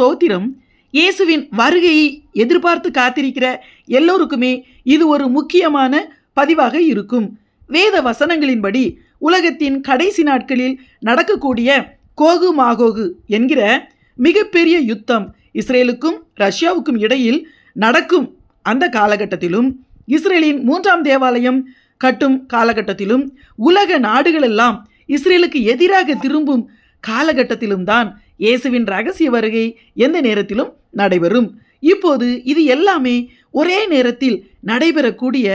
ஸ்தோத்திரம். இயேசுவின் வருகையை எதிர்பார்த்து காத்திருக்கிற எல்லோருக்குமே இது ஒரு முக்கியமான பதிவாக இருக்கும். வேத வசனங்களின்படி உலகத்தின் கடைசி நாட்களில் நடக்கக்கூடிய கோகு மாகோகு என்கிற மிகப்பெரிய யுத்தம் இஸ்ரேலுக்கும் ரஷ்யாவுக்கும் இடையில் நடக்கும் அந்த காலகட்டத்திலும் இஸ்ரேலின் மூன்றாம் தேவாலயம் கட்டும் காலகட்டத்திலும் உலக நாடுகளெல்லாம் இஸ்ரேலுக்கு எதிராக திரும்பும் காலகட்டத்திலும் தான் இயேசுவின் ரகசிய வருகை எந்த நேரத்திலும் நடைபெறும். இப்போது இது எல்லாமே ஒரே நேரத்தில் நடைபெறக்கூடிய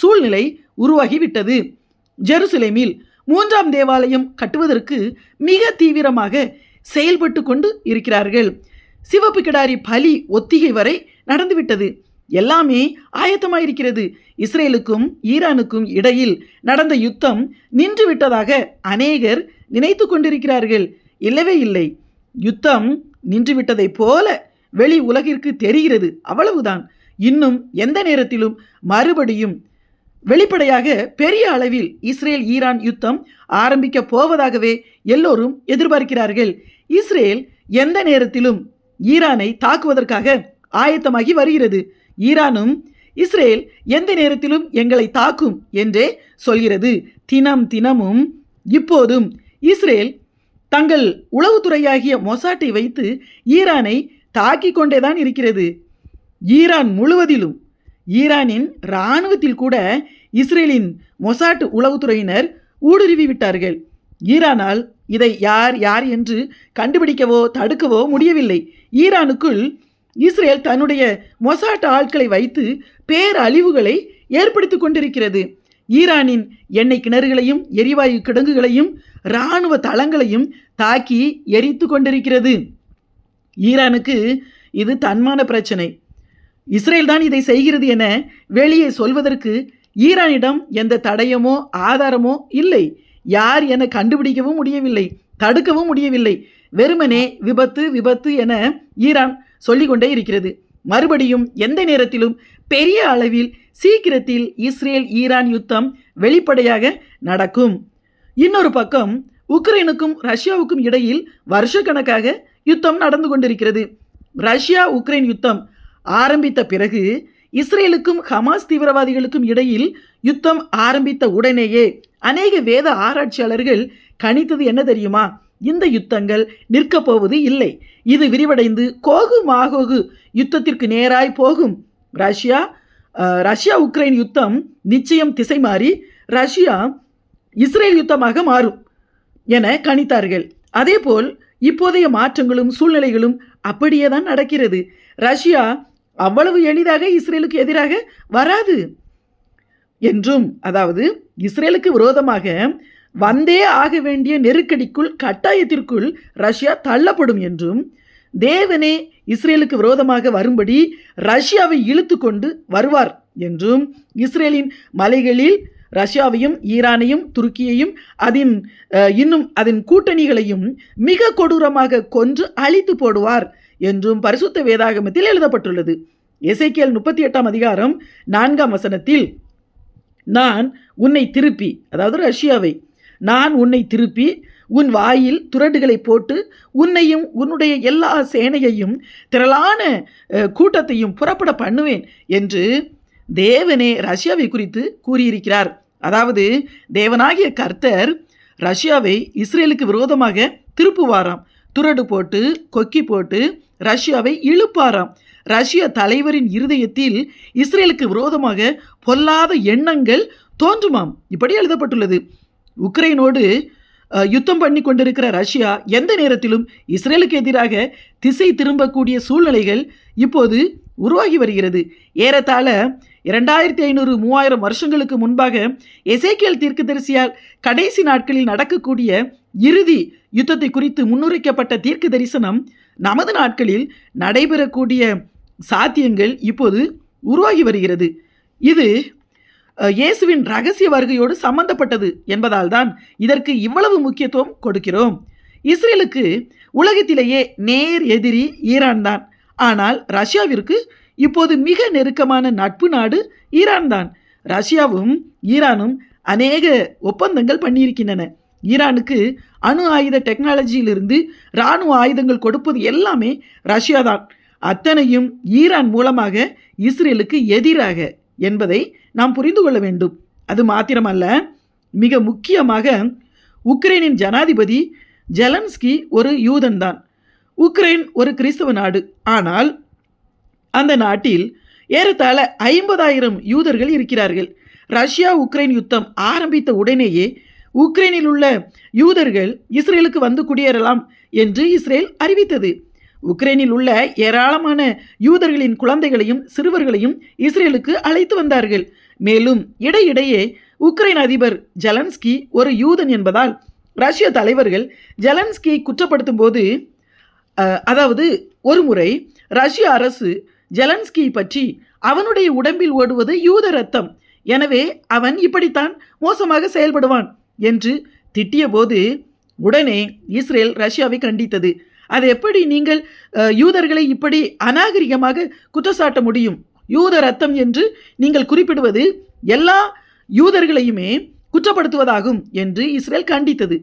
சூழ்நிலை உருவாகிவிட்டது. ஜெருசலேமில் மூன்றாம் தேவாலயம் கட்டுவதற்கு மிக தீவிரமாக செயல்பட்டு கொண்டு இருக்கிறார்கள். சிவப்பு கிடாரி பலி ஒத்திகை வரை நடந்துவிட்டது. எல்லாமே ஆயத்தமாயிருக்கிறது. இஸ்ரேலுக்கும் ஈரானுக்கும் இடையில் நடந்த யுத்தம் நின்று விட்டதாக அநேகர் நினைத்து கொண்டிருக்கிறார்கள். இல்லவே இல்லை. யுத்தம் நின்றுவிட்டதைப் போல வெளி உலகிற்கு தெரிகிறது. அவ்வளவுதான். இன்னும் எந்த நேரத்திலும் மறுபடியும் வெளிப்படையாக பெரிய அளவில் இஸ்ரேல் ஈரான் யுத்தம் ஆரம்பிக்க போவதாகவே எல்லோரும் எதிர்பார்க்கிறார்கள். இஸ்ரேல் எந்த நேரத்திலும் ஈரானை தாக்குவதற்காக ஆயத்தமாகி வருகிறது. ஈரானும் இஸ்ரேல் எந்த நேரத்திலும் எங்களை தாக்கும் என்றே சொல்கிறது. தினம் தினமும் இப்போதும் இஸ்ரேல் தங்கள் உளவுத்துறையாகிய மொசாட்டை வைத்து ஈரானை தாக்கிக் கொண்டேதான் இருக்கிறது. ஈரான் முழுவதிலும் ஈரானின் இராணுவத்தில் கூட இஸ்ரேலின் மொசாட் உளவுத்துறையினர் ஊடுருவி விட்டார்கள். ஈரானால் இதை யார் யார் என்று கண்டுபிடிக்கவோ தடுக்கவோ முடியவில்லை. ஈரானுக்குள் இஸ்ரேல் தன்னுடைய மொசாட் ஆட்களை வைத்து பேரழிவுகளை ஏற்படுத்தி கொண்டிருக்கிறது. ஈரானின் எண்ணெய் கிணறுகளையும் எரிவாயு கிடங்குகளையும் இராணுவ தளங்களையும் தாக்கி எரித்து கொண்டிருக்கிறது. ஈரானுக்கு இது தன்மான பிரச்சனை. இஸ்ரேல் தான் இதை செய்கிறது என வெளியே சொல்வதற்கு ஈரானிடம் எந்த தடயமோ ஆதாரமோ இல்லை. யார் என கண்டுபிடிக்கவும் முடியவில்லை தடுக்கவும் முடியவில்லை. வெறுமனே விபத்து விபத்து என ஈரான் சொல்லிக்கொண்டே இருக்கிறது. மறுபடியும் எந்த நேரத்திலும் பெரிய அளவில் சீக்கிரத்தில் இஸ்ரேல் ஈரான் யுத்தம் வெளிப்படையாக நடக்கும். இன்னொரு பக்கம் உக்ரைனுக்கும் ரஷ்யாவுக்கும் இடையில் வருஷக்கணக்காக யுத்தம் நடந்து கொண்டிருக்கிறது. ரஷ்யா உக்ரைன் யுத்தம் ஆரம்பித்த பிறகு இஸ்ரேலுக்கும் ஹமாஸ் தீவிரவாதிகளுக்கும் இடையில் யுத்தம் ஆரம்பித்த உடனேயே அநேக வேத ஆராய்ச்சியாளர்கள் கணித்தது என்ன தெரியுமா? இந்த யுத்தங்கள் நிற்கப் போவது இல்லை. இது விரிவடைந்து கோகு மாகோகு யுத்தத்திற்கு நேராய் போகும். ரஷ்யா ரஷ்யா உக்ரைன் யுத்தம் நிச்சயம் திசை மாறி ரஷ்யா இஸ்ரேல் யுத்தமாக மாறும் என கணித்தார்கள். அதேபோல் இப்போதைய மாற்றங்களும் சூழ்நிலைகளும் அப்படியே தான் நடக்கிறது. ரஷ்யா அவ்வளவு எளிதாக இஸ்ரேலுக்கு எதிராக வராது என்றும் அதாவது இஸ்ரேலுக்கு விரோதமாக வந்தே ஆக வேண்டிய நெருக்கடிக்குள் கட்டாயத்திற்குள் ரஷ்யா தள்ளப்படும் என்றும் தேவனே இஸ்ரேலுக்கு விரோதமாக வரும்படி ரஷ்யாவை இழுத்து கொண்டு வருவார் என்றும் இஸ்ரேலின் மலைகளில் ரஷ்யாவையும் ஈரானையும் துருக்கியையும் அதன் இன்னும் அதன் கூட்டணிகளையும் மிக கொடூரமாக கொன்று அழித்து போடுவார் என்றும் பரிசுத்த வேதாகமத்தில் எழுதப்பட்டுள்ளது. எசேக்கியேல் முப்பத்தி எட்டாம் அதிகாரம் நான்காம் வசனத்தில் நான் உன்னை திருப்பி அதாவது ரஷ்யாவை நான் உன்னை திருப்பி உன் வாயில் துரடுகளை போட்டு உன்னையும் உன்னுடைய எல்லா சேனையையும் திரளான கூட்டத்தையும் புறப்பட பண்ணுவேன் என்று தேவனே ரஷ்யாவை குறித்து கூறியிருக்கிறார். அதாவது தேவனாகிய கர்த்தர் ரஷ்யாவை இஸ்ரேலுக்கு விரோதமாக திருப்புவாராம். துரடு போட்டு கொக்கி போட்டு ரஷ்யாவை இழுப்பாராம். ரஷ்ய தலைவரின் இருதயத்தில் இஸ்ரேலுக்கு விரோதமாக பொல்லாத எண்ணங்கள் தோன்றுமாம். இப்படி எழுதப்பட்டுள்ளது. உக்ரைனோடு யுத்தம் பண்ணி கொண்டிருக்கிற ரஷ்யா எந்த நேரத்திலும் இஸ்ரேலுக்கு எதிராக திசை திரும்பக்கூடிய சூழ்நிலைகள் இப்போது உருவாகி வருகிறது. ஏறத்தாழ இரண்டாயிரத்தி ஐநூறு மூவாயிரம் வருஷங்களுக்கு முன்பாக எசேக்கியல் தீர்க்கதரிசியால் கடைசி நாட்களில் நடக்கக்கூடிய இறுதி யுத்தத்தை குறித்து முன்னுரைக்கப்பட்ட தீர்க்க தரிசனம் நமது நாட்களில் நடைபெறக்கூடிய சாத்தியங்கள் இப்போது உருவாகி வருகிறது. இது இயேசுவின் ரகசிய வருகையோடு சம்பந்தப்பட்டது என்பதால் தான் இதற்கு இவ்வளவு முக்கியத்துவம் கொடுக்கிறோம். இஸ்ரேலுக்கு உலகத்திலேயே நேர் எதிரி ஈரான் தான். ஆனால் ரஷ்யாவிற்கு இப்போது மிக நெருக்கமான நட்பு நாடு ஈரான் தான். ரஷ்யாவும் ஈரானும் அநேக ஒப்பந்தங்கள் பண்ணியிருக்கின்றன. ஈரானுக்கு அணு ஆயுத டெக்னாலஜியிலிருந்து இராணுவ ஆயுதங்கள் கொடுப்பது எல்லாமே ரஷ்யா தான். அத்தனையும் ஈரான் மூலமாக இஸ்ரேலுக்கு எதிராக என்பதை நாம் புரிந்து கொள்ள வேண்டும். அது மாத்திரமல்ல மிக முக்கியமாக உக்ரைனின் ஜனாதிபதி ஜெலன்ஸ்கி ஒரு யூதன் தான் உக்ரைன் ஒரு கிறிஸ்தவ நாடு. ஆனால் அந்த நாட்டில் ஏறத்தாழ ஐம்பதாயிரம் யூதர்கள் இருக்கிறார்கள். ரஷ்யா உக்ரைன் யுத்தம் ஆரம்பித்த உடனேயே உக்ரைனில் உள்ள யூதர்கள் இஸ்ரேலுக்கு வந்து குடியேறலாம் என்று இஸ்ரேல் அறிவித்தது. உக்ரைனில் உள்ள ஏராளமான யூதர்களின் குழந்தைகளையும் சிறுவர்களையும் இஸ்ரேலுக்கு அழைத்து வந்தார்கள். மேலும் இடையிடையே உக்ரைன் அதிபர் ஜலன்ஸ்கி ஒரு யூதன் என்பதால் ரஷ்ய தலைவர்கள் ஜலன்ஸ்கி குற்றப்படுத்தும் போது அதாவது அதாவது ஒருமுறை ரஷ்ய அரசு ஜலன்ஸ்கி பற்றி அவனுடைய உடம்பில் ஓடுவது யூத ரத்தம். எனவே அவன் இப்படித்தான் மோசமாக செயல்படுவான் என்று திட்டியபோது உடனே இஸ்ரேல் ரஷ்யாவை கண்டித்தது. அது எப்படி நீங்கள் யூதர்களை இப்படி அநாகரிகமாக குற்றச்சாட்ட முடியும்? யூத ரத்தம் என்று நீங்கள் குறிப்பிடுவது எல்லா யூதர்களையுமே குற்றப்படுத்துவதாகும் என்று இஸ்ரேல் கண்டித்தது.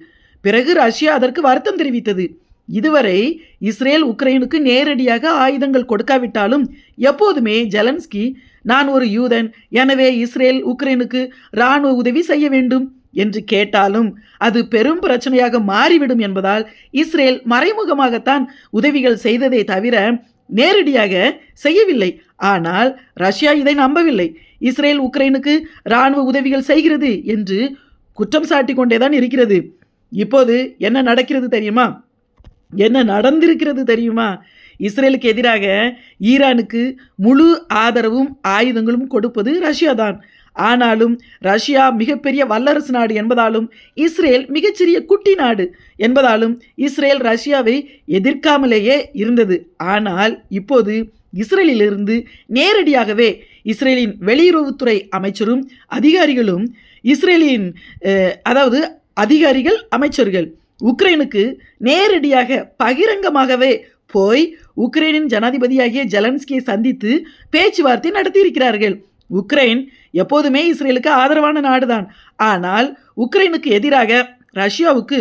பிறகு ரஷ்யா அதற்கு வருத்தம் தெரிவித்தது. இதுவரை இஸ்ரேல் உக்ரைனுக்கு நேரடியாக ஆயுதங்கள் கொடுக்காவிட்டாலும் எப்போதுமே ஜெலன்ஸ்கி நான் ஒரு யூதன் எனவே இஸ்ரேல் உக்ரைனுக்கு இராணுவ உதவி செய்ய வேண்டும். என்று கேட்டாலும் அது பெரும் பிரச்சனையாக மாறிவிடும் என்பதால் இஸ்ரேல் மறைமுகமாகத்தான் உதவிகள் செய்ததை தவிர நேரடியாக செய்யவில்லை. ஆனால் ரஷ்யா இதை நம்பவில்லை. இஸ்ரேல் உக்ரைனுக்கு இராணுவ உதவிகள் செய்கிறது என்று குற்றம் சாட்டி கொண்டேதான் இருக்கிறது. இப்போது என்ன நடக்கிறது தெரியுமா? என்ன நடந்திருக்கிறது தெரியுமா? இஸ்ரேலுக்கு எதிராக ஈரானுக்கு முழு ஆதரவும் ஆயுதங்களும் கொடுப்பது ரஷ்யா தான் ஆனாலும் ரஷ்யா மிகப்பெரிய வல்லரசு நாடு என்பதாலும் இஸ்ரேல் மிகச்சிறிய குட்டி நாடு என்பதாலும் இஸ்ரேல் ரஷ்யாவை எதிர்க்காமலேயே இருந்தது. ஆனால் இப்போது இஸ்ரேலிலிருந்து நேரடியாகவே இஸ்ரேலின் வெளியுறவுத்துறை அமைச்சரும் அதிகாரிகளும் இஸ்ரேலின் அதாவது அதிகாரிகள் அமைச்சர்கள் உக்ரைனுக்கு நேரடியாக பகிரங்கமாகவே போய் உக்ரைனின் ஜனாதிபதியாகிய ஜெலன்ஸ்கியை சந்தித்து பேச்சுவார்த்தை நடத்தியிருக்கிறார்கள். உக்ரைன் எப்போதுமே இஸ்ரேலுக்கு ஆதரவான நாடுதான். ஆனால் உக்ரைனுக்கு எதிராக ரஷ்யாவுக்கு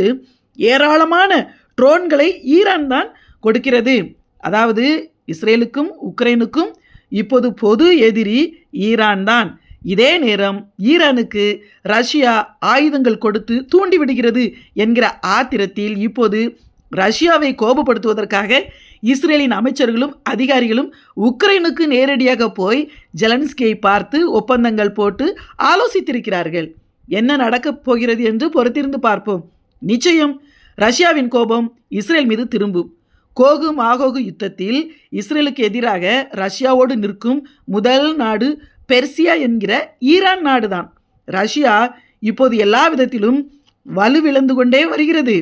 ஏராளமான ட்ரோன்களை ஈரான் தான் கொடுக்கிறது. அதாவது இஸ்ரேலுக்கும் உக்ரைனுக்கும் இப்போது பொது எதிரி ஈரான் தான். இதே நேரம் ஈரானுக்கு ரஷ்யா ஆயுதங்கள் கொடுத்து தூண்டிவிடுகிறது என்கிற ஆத்திரத்தில் இப்போது ரஷ்யாவை கோபப்படுத்துவதற்காக இஸ்ரேலின் அமைச்சர்களும் அதிகாரிகளும் உக்ரைனுக்கு நேரடியாக போய் ஜெலன்ஸ்கியை பார்த்து ஒப்பந்தங்கள் போட்டு ஆலோசித்திருக்கிறார்கள். என்ன நடக்கப் போகிறது என்று பொறுத்திருந்து பார்ப்போம். நிச்சயம் ரஷ்யாவின் கோபம் இஸ்ரேல் மீது திரும்பும். கோகு மாகோகு யுத்தத்தில் இஸ்ரேலுக்கு எதிராக ரஷ்யாவோடு நிற்கும் முதல் நாடு பெர்சியா என்கிற ஈரான் நாடுதான். ரஷ்யா இப்போது எல்லா விதத்திலும் வலுவிழந்து கொண்டே வருகிறது.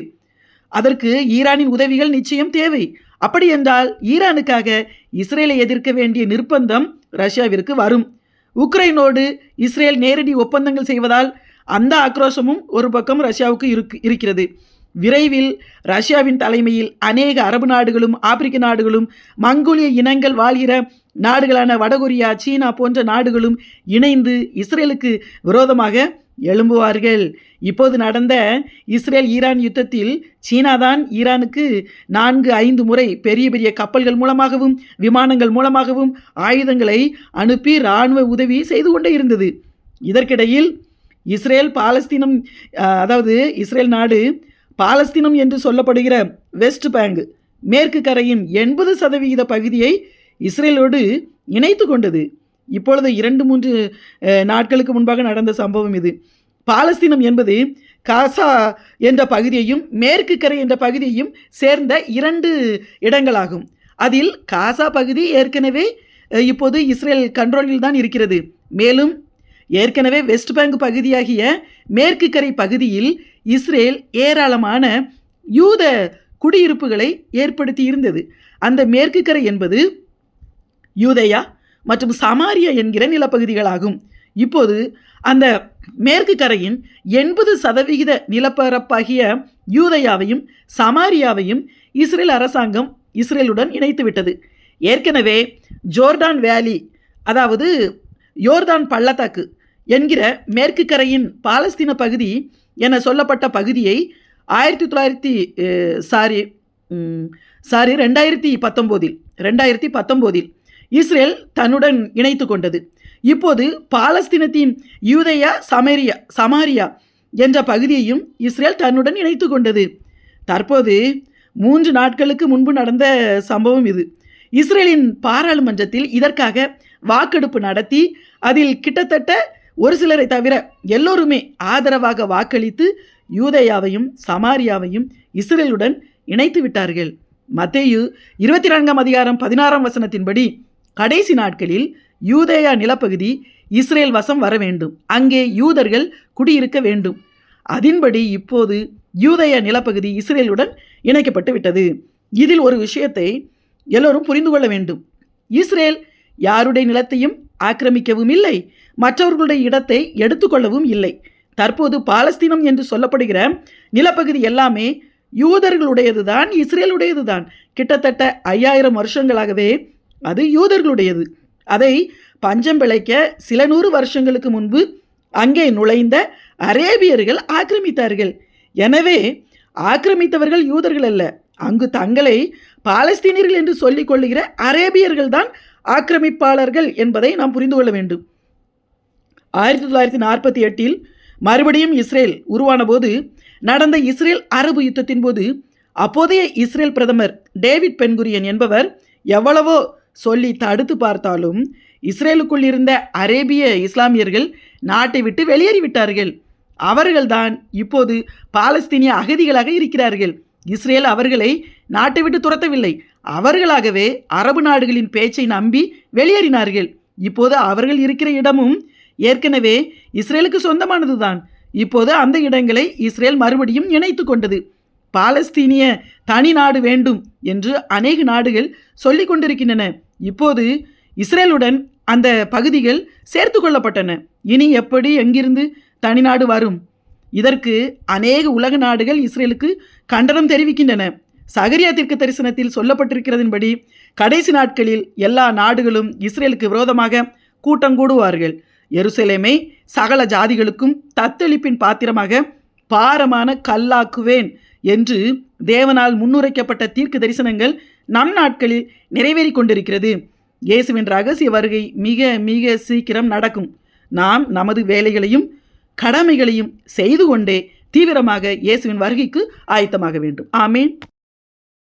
அதற்கு ஈரானின் உதவிகள் நிச்சயம் தேவை. அப்படி என்றால் ஈரானுக்காக இஸ்ரேலை எதிர்க்க வேண்டிய நிர்பந்தம் ரஷ்யாவிற்கு வரும். உக்ரைனோடு இஸ்ரேல் நேரடி ஒப்பந்தங்கள் செய்வதால் அந்த ஆக்ரோஷமும் ஒரு பக்கம் ரஷ்யாவுக்கு இருக்கு இருக்கிறது. விரைவில் ரஷ்யாவின் தலைமையில் அநேக அரபு நாடுகளும் ஆப்பிரிக்க நாடுகளும் மங்கோலிய இனங்கள் வாழ்கிற நாடுகளான வடகொரியா சீனா போன்ற நாடுகளும் இணைந்து இஸ்ரேலுக்கு விரோதமாக எழும்புவார்கள். இப்போது நடந்த இஸ்ரேல் ஈரான் யுத்தத்தில் சீனாதான் ஈரானுக்கு நான்கு ஐந்து முறை பெரிய பெரிய கப்பல்கள் மூலமாகவும் விமானங்கள் மூலமாகவும் ஆயுதங்களை அனுப்பி இராணுவ உதவி செய்து கொண்டே இருந்தது. இதற்கிடையில் இஸ்ரேல் பாலஸ்தீனம் அதாவது இஸ்ரேல் நாடு பாலஸ்தீனம் என்று சொல்லப்படுகிற வெஸ்ட் பேங்க் மேற்கு கரையின் எண்பது சதவிகித பகுதியை இஸ்ரேலோடு இணைத்து கொண்டது. இப்பொழுது இரண்டு மூன்று நாட்களுக்கு முன்பாக நடந்த சம்பவம் இது. பாலஸ்தீனம் என்பது காசா என்ற பகுதியையும் மேற்கு கரை என்ற பகுதியையும் சேர்ந்த இரண்டு இடங்களாகும். அதில் காசா பகுதி ஏற்கனவே இப்போது இஸ்ரேல் கண்ட்ரோலில் தான் இருக்கிறது. மேலும் ஏற்கனவே வெஸ்ட் பேங்க் பகுதியாகிய மேற்கு கரை பகுதியில் இஸ்ரேல் ஏராளமான யூத குடியிருப்புகளை ஏற்படுத்தி இருந்தது அந்த மேற்கு கரை என்பது யூதையா மற்றும் சமாரியா என்கிற நிலப்பகுதிகளாகும். இப்போது அந்த மேற்கு கரையின் எண்பது சதவிகித நிலப்பரப்பாகிய யூதையாவையும் சமாரியாவையும் இஸ்ரேல் அரசாங்கம் இஸ்ரேலுடன் இணைத்துவிட்டது. ஏற்கனவே ஜோர்டான் வேலி அதாவது யோர்தான் பள்ளத்தாக்கு என்கிற மேற்கு கரையின் பாலஸ்தீன பகுதி என சொல்லப்பட்ட பகுதியை ஆயிரத்தி தொள்ளாயிரத்தி சாரி சாரி ரெண்டாயிரத்தி பத்தொம்போதில் ரெண்டாயிரத்தி பத்தொம்போதில் இஸ்ரேல் தன்னுடன் இணைத்து கொண்டது. இப்போது பாலஸ்தீனத்தின் யூதயா சமேரியா சமாரியா என்ற பகுதியையும் இஸ்ரேல் தன்னுடன் இணைத்து கொண்டது. தற்போது மூன்று நாட்களுக்கு முன்பு நடந்த சம்பவம் இது. இஸ்ரேலின் பாராளுமன்றத்தில் இதற்காக வாக்கெடுப்பு நடத்தி அதில் கிட்டத்தட்ட ஒரு சிலரை தவிர எல்லோருமே ஆதரவாக வாக்களித்து யூதையாவையும் சமாரியாவையும் இஸ்ரேலுடன் இணைத்து விட்டார்கள் மத்தேயு இருபத்தி நான்காம் அதிகாரம் பதினாறாம் வசனத்தின்படி கடைசி நாட்களில் யூதேயா நிலப்பகுதி இஸ்ரேல் வசம் வர வேண்டும். அங்கே யூதர்கள் குடியிருக்க வேண்டும். அதன்படி இப்போது யூதேயா நிலப்பகுதி இஸ்ரேலுடன் இணைக்கப்பட்டு விட்டது. இதில் ஒரு விஷயத்தை எல்லோரும் புரிந்து கொள்ள வேண்டும். இஸ்ரேல் யாருடைய நிலத்தையும் ஆக்கிரமிக்கவும் இல்லை மற்றவர்களுடைய இடத்தை எடுத்துக்கொள்ளவும் இல்லை. தற்போது பாலஸ்தீனம் என்று சொல்லப்படுகிற நிலப்பகுதி எல்லாமே யூதர்களுடையது தான் இஸ்ரேலுடையது தான் கிட்டத்தட்ட ஐயாயிரம் வருஷங்களாகவே அது யூதர்களுடையது. அதை பஞ்சம் பிழைக்க சில நூறு வருஷங்களுக்கு முன்பு அங்கே நுழைந்த அரேபியர்கள் ஆக்கிரமித்தார்கள். எனவே ஆக்கிரமித்தவர்கள் யூதர்கள் அல்ல. அங்கு தங்களை பாலஸ்தீனியர்கள் என்று சொல்லிக் கொள்ளுகிற அரேபியர்கள் தான் ஆக்கிரமிப்பாளர்கள் என்பதை நாம் புரிந்து கொள்ள வேண்டும். ஆயிரத்தி தொள்ளாயிரத்தி நாற்பத்தி எட்டில் மறுபடியும் இஸ்ரேல் உருவான போது நடந்த இஸ்ரேல் அரபு யுத்தத்தின் போது அப்போதைய இஸ்ரேல் பிரதமர் டேவிட் பென்குரியன் என்பவர் எவ்வளவோ சொல்லி தடுத்து பார்த்தாலும் இஸ்ரேலுக்குள் இருந்த அரேபிய இஸ்லாமியர்கள் நாட்டை விட்டு வெளியேறிவிட்டார்கள். அவர்கள்தான் இப்போது பாலஸ்தீனிய அகதிகளாக இருக்கிறார்கள். இஸ்ரேல் அவர்களை நாட்டை விட்டு துரத்தவில்லை. அவர்களாகவே அரபு நாடுகளின் பேச்சை நம்பி வெளியேறினார்கள். இப்போது அவர்கள் இருக்கிற இடமும் ஏற்கனவே இஸ்ரேலுக்கு சொந்தமானதுதான். இப்போது அந்த இடங்களை இஸ்ரேல் மறுபடியும் இணைத்து கொண்டது. பாலஸ்தீனிய தனி நாடு வேண்டும் என்று அநேக நாடுகள் சொல்லிக் கொண்டிருக்கின்றன. இப்போது இஸ்ரேலுடன் அந்த பகுதிகள் சேர்த்து கொள்ளப்பட்டன. இனி எப்படி எங்கிருந்து தனிநாடு வரும்? இதற்கு அநேக உலக நாடுகள் இஸ்ரேலுக்கு கண்டனம் தெரிவிக்கின்றன. சகரியா தீர்க்க தரிசனத்தில் சொல்லப்பட்டிருக்கிறதன்படி கடைசி நாட்களில் எல்லா நாடுகளும் இஸ்ரேலுக்கு விரோதமாக கூட்டம் கூடுவார்கள். எருசலேமை சகல ஜாதிகளுக்கும் தத்தளிப்பின் பாத்திரமாக பாரமான கல்லாக்குவேன் என்று தேவனால் முன்னுரைக்கப்பட்ட தீர்க்க தரிசனங்கள் நம் நாட்களில் நிறைவேறி கொண்டிருக்கிறது. இயேசுவின் ரகசிய வருகை மிக மிக சீக்கிரம் நடக்கும். நாம் நமது வேலைகளையும் கடமைகளையும் செய்து கொண்டே தீவிரமாக இயேசுவின் வருகைக்கு ஆயத்தமாக வேண்டும். ஆமேன்.